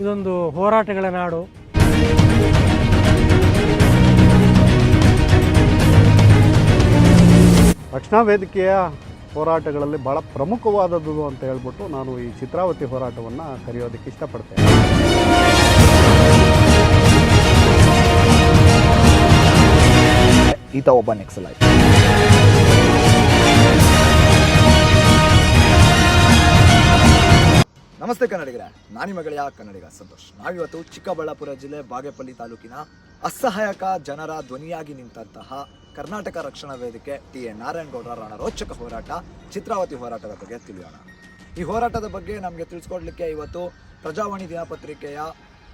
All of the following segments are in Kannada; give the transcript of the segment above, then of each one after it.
ಇದೊಂದು ಹೋರಾಟಗಳ ನಾಡು. ರಕ್ಷಣಾ ವೇದಿಕೆಯ ಹೋರಾಟಗಳಲ್ಲಿ ಭಾಳ ಪ್ರಮುಖವಾದದ್ದು ಅಂತ ಹೇಳ್ಬಿಟ್ಟು ನಾನು ಈ ಚಿತ್ರಾವತಿ ಹೋರಾಟವನ್ನು ಕರೆಯೋದಕ್ಕೆ ಇಷ್ಟಪಡ್ತೇನೆ. ಈತ ಒಬ್ಬ ನೆಕ್ಸಲೈಟ್. ನಮಸ್ತೆ ಕನ್ನಡಿಗರೇ, ನಾನಿ ಮಗಳಿಯ ಗೆಳೆಯ ಕನ್ನಡಿಗ ಸಂತೋಷ್. ನಾವಿವತ್ತು ಚಿಕ್ಕಬಳ್ಳಾಪುರ ಜಿಲ್ಲೆ ಬಾಗೇಪಲ್ಲಿ ತಾಲೂಕಿನ ಅಸಹಾಯಕ ಜನರ ಧ್ವನಿಯಾಗಿ ನಿಂತಹ ಕರ್ನಾಟಕ ರಕ್ಷಣಾ ವೇದಿಕೆ ಟಿ ಎ ನಾರಾಯಣಗೌಡರ ರಣರೋಚಕ ಹೋರಾಟ, ಚಿತ್ರಾವತಿ ಹೋರಾಟದ ಬಗ್ಗೆ ತಿಳಿಯೋಣ. ಈ ಹೋರಾಟದ ಬಗ್ಗೆ ನಮಗೆ ತಿಳಿಸ್ಕೊಡ್ಲಿಕ್ಕೆ ಇವತ್ತು ಪ್ರಜಾವಾಣಿ ದಿನಪತ್ರಿಕೆಯ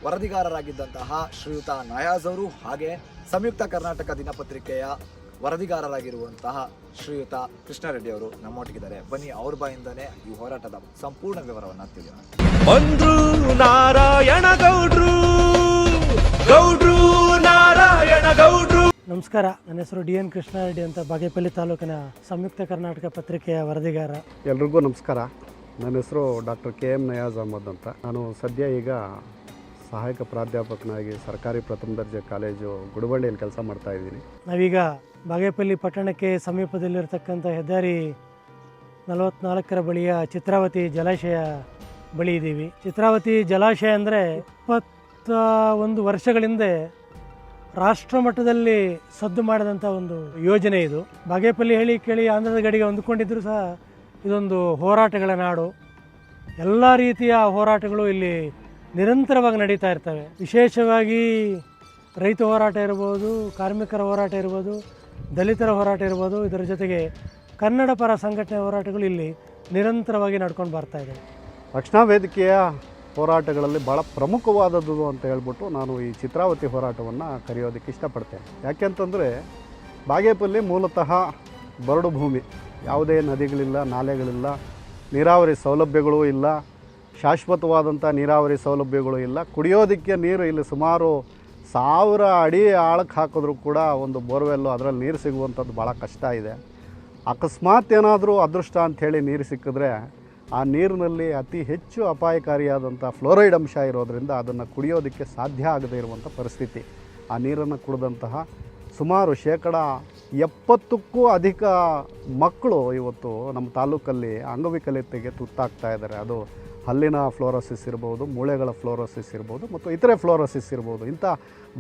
ವರದಿಗಾರರಾಗಿದ್ದಂತಹ ಶ್ರೀಯುತ ನಯಾಜ್ ಅವರು ಹಾಗೆ ಸಂಯುಕ್ತ ಕರ್ನಾಟಕ ದಿನಪತ್ರಿಕೆಯ ವರದಿಗಾರರಾಗಿರುವಂತಹ ಶ್ರೀಯುತ ಕೃಷ್ಣಾರೆಡ್ಡಿ ಅವರು ನಮ್ಮೊಟ್ಟಿಗಿದ್ದಾರೆ. ಬನ್ನಿ ಅವ್ರ ಬಾಯಿಂದನೇ ಈ ಹೋರಾಟದ ಸಂಪೂರ್ಣ ವಿವರವನ್ನ ತಿಳಿಯೋಣ. ಬಂದ್ರು ನಾರಾಯಣ ಗೌಡ್ರು ಗೌಡ್ರು ನಾರಾಯಣ ಗೌಡ್ರು. ನಮಸ್ಕಾರ ನನ್ನ ಹೆಸರು ಡಿ ಎನ್ ಕೃಷ್ಣಾರೆಡ್ಡಿ ಅಂತ ಬಾಗೇಪಲ್ಲಿ ತಾಲೂಕಿನ ಸಂಯುಕ್ತ ಕರ್ನಾಟಕ ಪತ್ರಿಕೆಯ ವರದಿಗಾರ. ಎಲ್ರಿಗೂ ನಮಸ್ಕಾರ. ನನ್ನ ಹೆಸರು doctor K M Nayaz Ahmad ಅಂತ. ನಾನು ಸದ್ಯ ಈಗ ಸಹಾಯಕ ಪ್ರಾಧ್ಯಾಪಕನಾಗಿ ಸರ್ಕಾರಿ ಪ್ರಥಮ ದರ್ಜೆ ಕಾಲೇಜು ಗುಡಬಳ್ಳಿಯಲ್ಲಿ ಕೆಲಸ ಮಾಡ್ತಾ ಇದ್ದೀನಿ. ನಾವೀಗ ಬಾಗೇಪಲ್ಲಿ ಪಟ್ಟಣಕ್ಕೆ ಸಮೀಪದಲ್ಲಿರತಕ್ಕಂಥ ಹೆದ್ದಾರಿ ನಲವತ್ನಾಲ್ಕರ ಬಳಿಯ ಚಿತ್ರಾವತಿ ಜಲಾಶಯ ಬಳಿ ಇದ್ದೀವಿ. ಚಿತ್ರಾವತಿ ಜಲಾಶಯ ಅಂದರೆ ಇಪ್ಪತ್ತ ಒಂದು ವರ್ಷಗಳ ಹಿಂದೆ ರಾಷ್ಟ್ರ ಮಟ್ಟದಲ್ಲಿ ಸದ್ದು ಮಾಡಿದಂಥ ಒಂದು ಯೋಜನೆ ಇದು. ಬಾಗೇಪಲ್ಲಿ ಹೇಳಿ ಕೇಳಿ ಆಂಧ್ರದ ಗಡಿಗೆ ಹೊಂದ್ಕೊಂಡಿದ್ದರೂ ಸಹ ಇದೊಂದು ಹೋರಾಟಗಳ ನಾಡು. ಎಲ್ಲ ರೀತಿಯ ಹೋರಾಟಗಳು ಇಲ್ಲಿ ನಿರಂತರವಾಗಿ ನಡೀತಾ ಇರ್ತವೆ. ವಿಶೇಷವಾಗಿ ರೈತ ಹೋರಾಟ ಇರ್ಬೋದು, ಕಾರ್ಮಿಕರ ಹೋರಾಟ ಇರ್ಬೋದು, ದಲಿತರ ಹೋರಾಟ ಇರ್ಬೋದು, ಇದರ ಜೊತೆಗೆ ಕನ್ನಡ ಪರ ಸಂಘಟನೆ ಹೋರಾಟಗಳು ಇಲ್ಲಿ ನಿರಂತರವಾಗಿ ನಡ್ಕೊಂಡು ಬರ್ತಾ ಇದೆ. ರಕ್ಷಣಾ ವೇದಿಕೆಯ ಹೋರಾಟಗಳಲ್ಲಿ ಭಾಳ ಪ್ರಮುಖವಾದದ್ದು ಅಂತ ಹೇಳ್ಬಿಟ್ಟು ನಾನು ಈ ಚಿತ್ರಾವತಿ ಹೋರಾಟವನ್ನು ಕರೆಯೋದಕ್ಕೆ ಇಷ್ಟಪಡ್ತೇನೆ. ಯಾಕೆಂತಂದರೆ ಬಾಗೇಪಲ್ಲಿ ಮೂಲತಃ ಬರಡು ಭೂಮಿ. ಯಾವುದೇ ನದಿಗಳಿಲ್ಲ, ನಾಲೆಗಳಿಲ್ಲ, ನೀರಾವರಿ ಸೌಲಭ್ಯಗಳೂ ಇಲ್ಲ. ಶಾಶ್ವತವಾದಂಥ ನೀರಾವರಿ ಸೌಲಭ್ಯಗಳು ಇಲ್ಲ. ಕುಡಿಯೋದಕ್ಕೆ ನೀರು ಇಲ್ಲಿ ಸುಮಾರು ಸಾವಿರ ಅಡಿ ಆಳಕ್ಕೆ ಹಾಕಿದ್ರೂ ಕೂಡ ಒಂದು ಬೋರ್ವೆಲ್ಲು ಅದರಲ್ಲಿ ನೀರು ಸಿಗುವಂಥದ್ದು ಭಾಳ ಕಷ್ಟ ಇದೆ. ಅಕಸ್ಮಾತ್ ಏನಾದರೂ ಅದೃಷ್ಟ ಅಂಥೇಳಿ ನೀರು ಸಿಕ್ಕಿದ್ರೆ ಆ ನೀರಿನಲ್ಲಿ ಅತಿ ಹೆಚ್ಚು ಅಪಾಯಕಾರಿಯಾದಂಥ ಫ್ಲೋರೈಡ್ ಅಂಶ ಇರೋದರಿಂದ ಅದನ್ನು ಕುಡಿಯೋದಕ್ಕೆ ಸಾಧ್ಯ ಆಗದೇ ಇರುವಂಥ ಪರಿಸ್ಥಿತಿ. ಆ ನೀರನ್ನು ಕುಡಿದಂತಹ ಸುಮಾರು ಶೇಕಡ ಎಪ್ಪತ್ತಕ್ಕೂ ಅಧಿಕ ಮಕ್ಕಳು ಇವತ್ತು ನಮ್ಮ ತಾಲೂಕಲ್ಲಿ ಅಂಗವಿಕಲತೆಗೆ ತುತ್ತಾಗ್ತಾ ಇದ್ದಾರೆ. ಅದು ಹಲ್ಲಿನ ಫ್ಲೋರೋಸಿಸ್ ಇರ್ಬೋದು, ಮೂಳೆಗಳ ಫ್ಲೋರೋಸಿಸ್ ಇರ್ಬೋದು, ಮತ್ತು ಇತರೆ ಫ್ಲೋರೋಸಿಸ್ ಇರ್ಬೋದು. ಇಂಥ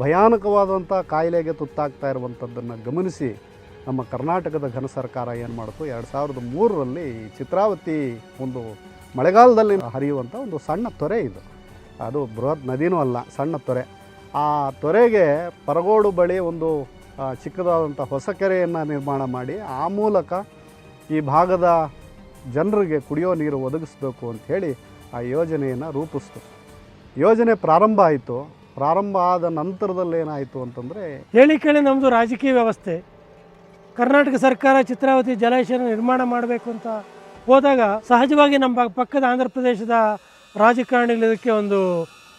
ಭಯಾನಕವಾದಂಥ ಕಾಯಿಲೆಗೆ ತುತ್ತಾಗ್ತಾ ಇರುವಂಥದ್ದನ್ನು ಗಮನಿಸಿ ನಮ್ಮ ಕರ್ನಾಟಕದ ಘನ ಸರ್ಕಾರ ಏನು ಮಾಡಿತು? ಎರಡು ಸಾವಿರದ ಮೂರರಲ್ಲಿ ಚಿತ್ರಾವತಿ ಒಂದು ಮಳೆಗಾಲದಲ್ಲಿ ಹರಿಯುವಂಥ ಒಂದು ಸಣ್ಣ ತೊರೆ ಇದು. ಅದು ಬೃಹತ್ ನದಿನೂ ಅಲ್ಲ, ಸಣ್ಣ ತೊರೆ. ಆ ತೊರೆಗೆ ಪರಗೋಡು ಬಳಿ ಒಂದು ಚಿಕ್ಕದಾದಂಥ ಹೊಸ ಕೆರೆಯನ್ನು ನಿರ್ಮಾಣ ಮಾಡಿ, ಆ ಮೂಲಕ ಈ ಭಾಗದ ಜನರಿಗೆ ಕುಡಿಯೋ ನೀರು ಒದಗಿಸ್ಬೇಕು ಅಂಥೇಳಿ ಆ ಯೋಜನೆಯನ್ನು ರೂಪಿಸ್ತು. ಯೋಜನೆ ಪ್ರಾರಂಭ ಆಯಿತು. ಪ್ರಾರಂಭ ಆದ ನಂತರದಲ್ಲಿ ಏನಾಯಿತು ಅಂತಂದರೆ ಹೇಳಿ ಕೇಳಿ ನಮ್ಮದು ರಾಜಕೀಯ ವ್ಯವಸ್ಥೆ. ಕರ್ನಾಟಕ ಸರ್ಕಾರ ಚಿತ್ರಾವತಿ ಜಲಾಶಯ ನಿರ್ಮಾಣ ಮಾಡಬೇಕು ಅಂತ ಹೋದಾಗ ಸಹಜವಾಗಿ ನಮ್ಮ ಪಕ್ಕದ ಆಂಧ್ರ ಪ್ರದೇಶದ ರಾಜಕಾರಣಿಗಳು ಇದಕ್ಕೆ ಒಂದು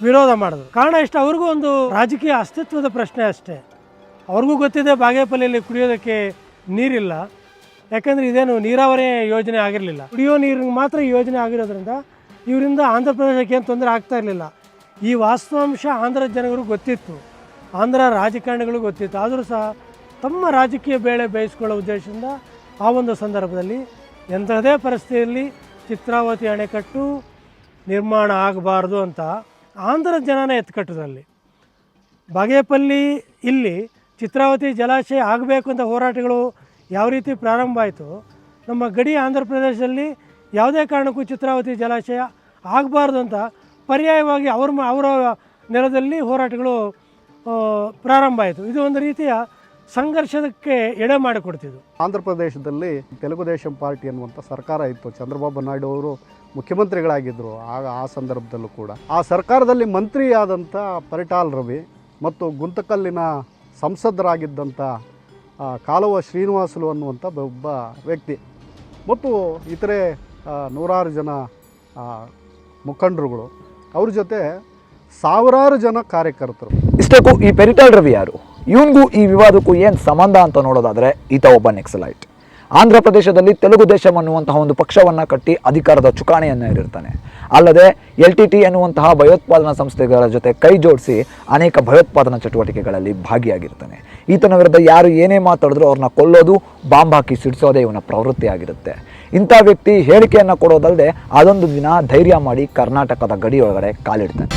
ವಿರೋಧ ಮಾಡಿದ್ರು. ಕಾರಣ ಇಷ್ಟ, ಅವ್ರಿಗೂ ಒಂದು ರಾಜಕೀಯ ಅಸ್ತಿತ್ವದ ಪ್ರಶ್ನೆ ಅಷ್ಟೇ. ಅವ್ರಿಗೂ ಗೊತ್ತಿದೆ ಬಾಗೇಪಲ್ಲಿಯಲ್ಲಿ ಕುಡಿಯೋದಕ್ಕೆ ನೀರಿಲ್ಲ. ಯಾಕಂದರೆ ಇದೇನು ನೀರಾವರಿ ಯೋಜನೆ ಆಗಿರಲಿಲ್ಲ. ಕುಡಿಯೋ ನೀರಿಗೆ ಮಾತ್ರ ಯೋಜನೆ ಆಗಿರೋದ್ರಿಂದ ಇವರಿಂದ ಆಂಧ್ರ ಪ್ರದೇಶಕ್ಕೆ ಏನು ತೊಂದರೆ ಆಗ್ತಾ ಇರಲಿಲ್ಲ. ಈ ವಾಸ್ತವಾಂಶ ಆಂಧ್ರ ಜನಗಳಿಗೂ ಗೊತ್ತಿತ್ತು. ಆಂಧ್ರ ರಾಜಕಾರಣಿಗಳು ಗೊತ್ತಿತ್ತು. ಆದರೂ ಸಹ ತಮ್ಮ ರಾಜಕೀಯ ಬೇಳೆ ಬೇಯಿಸ್ಕೊಳ್ಳೋ ಉದ್ದೇಶದಿಂದ ಆ ಒಂದು ಸಂದರ್ಭದಲ್ಲಿ ಎಂಥದೇ ಪರಿಸ್ಥಿತಿಯಲ್ಲಿ ಚಿತ್ರಾವತಿ ಅಣೆಕಟ್ಟು ನಿರ್ಮಾಣ ಆಗಬಾರ್ದು ಅಂತ ಆಂಧ್ರ ಜನನ ಎತ್ಕಟ್ಟದಲ್ಲಿ ಬಾಗೇಪಲ್ಲಿ ಇಲ್ಲಿ ಚಿತ್ರಾವತಿ ಜಲಾಶಯ ಆಗಬೇಕು ಅಂತ ಹೋರಾಟಗಳು ಯಾವ ರೀತಿ ಪ್ರಾರಂಭ ಆಯಿತು, ನಮ್ಮ ಗಡಿ ಆಂಧ್ರ ಪ್ರದೇಶದಲ್ಲಿ ಯಾವುದೇ ಕಾರಣಕ್ಕೂ ಚಿತ್ರಾವತಿ ಜಲಾಶಯ ಆಗಬಾರ್ದು ಅಂತ ಪರ್ಯಾಯವಾಗಿ ಅವ್ರ ಅವರ ನೆಲದಲ್ಲಿ ಹೋರಾಟಗಳು ಪ್ರಾರಂಭ ಆಯಿತು. ಇದು ಒಂದು ರೀತಿಯ ಸಂಘರ್ಷಕ್ಕೆ ಎಡೆ ಮಾಡಿಕೊಡ್ತಿದ್ದು. ಆಂಧ್ರ ಪ್ರದೇಶದಲ್ಲಿ ತೆಲುಗು ದೇಶಂ ಪಾರ್ಟಿ ಅನ್ನುವಂಥ ಸರ್ಕಾರ ಇತ್ತು. ಚಂದ್ರಬಾಬು ನಾಯ್ಡು ಅವರು ಮುಖ್ಯಮಂತ್ರಿಗಳಾಗಿದ್ದರು ಆಗ ಆ ಸಂದರ್ಭದಲ್ಲೂ ಕೂಡ. ಆ ಸರ್ಕಾರದಲ್ಲಿ ಮಂತ್ರಿಯಾದಂಥ ಪರಿಟಾಲ್ ರವಿ ಮತ್ತು ಗುಂತಕಲ್ಲಿನ ಸಂಸದರಾಗಿದ್ದಂಥ ಕಾಲುವ ಶ್ರೀನಿವಾಸಲು ಅನ್ನುವಂಥ ಒಬ್ಬ ವ್ಯಕ್ತಿ. ಮತ್ತು ಇತರೆ ನೂರಾರು ಜನ ಮುಖಂಡರುಗಳು. ಅವ್ರ ಜೊತೆ ಸಾವಿರಾರು ಜನ ಕಾರ್ಯಕರ್ತರು. ಇಷ್ಟಕ್ಕೂ ಈ ಪೆರಿಟಾಲ್ ರವಿ ಯಾರು? ಇವನಿಗೂ ಈ ವಿವಾದಕ್ಕೂ ಏನು ಸಂಬಂಧ ಅಂತ ನೋಡೋದಾದರೆ ಈತ ಒಬ್ಬ ನೆಕ್ಸಲೈಟ್. ಆಂಧ್ರ ಪ್ರದೇಶದಲ್ಲಿ ತೆಲುಗು ದೇಶಂ ಅನ್ನುವಂತಹ ಒಂದು ಪಕ್ಷವನ್ನು ಕಟ್ಟಿ ಅಧಿಕಾರದ ಚುಕಾಣೆಯನ್ನು ಏರಿರ್ತಾನೆ ಅಲ್ಲದೆ ಎಲ್ ಟಿ ಟಿ ಎನ್ನುವಂತಹ ಭಯೋತ್ಪಾದನಾ ಸಂಸ್ಥೆಗಳ ಜೊತೆ ಕೈ ಜೋಡಿಸಿ ಅನೇಕ ಭಯೋತ್ಪಾದನಾ ಚಟುವಟಿಕೆಗಳಲ್ಲಿ ಭಾಗಿಯಾಗಿರ್ತಾನೆ. ಈತನ ವಿರುದ್ಧ ಯಾರು ಏನೇ ಮಾತಾಡಿದ್ರೂ ಅವ್ರನ್ನ ಕೊಲ್ಲೋದು, ಬಾಂಬ್ ಹಾಕಿ ಸಿಡಿಸೋದೇ ಇವನ ಪ್ರವೃತ್ತಿ ಆಗಿರುತ್ತೆ ಇಂಥ ವ್ಯಕ್ತಿ ಹೇಳಿಕೆಯನ್ನು ಕೊಡೋದಲ್ಲದೆ ಅದೊಂದು ದಿನ ಧೈರ್ಯ ಮಾಡಿ ಕರ್ನಾಟಕದ ಗಡಿಯೊಳಗಡೆ ಕಾಲಿಡ್ತಾನೆ.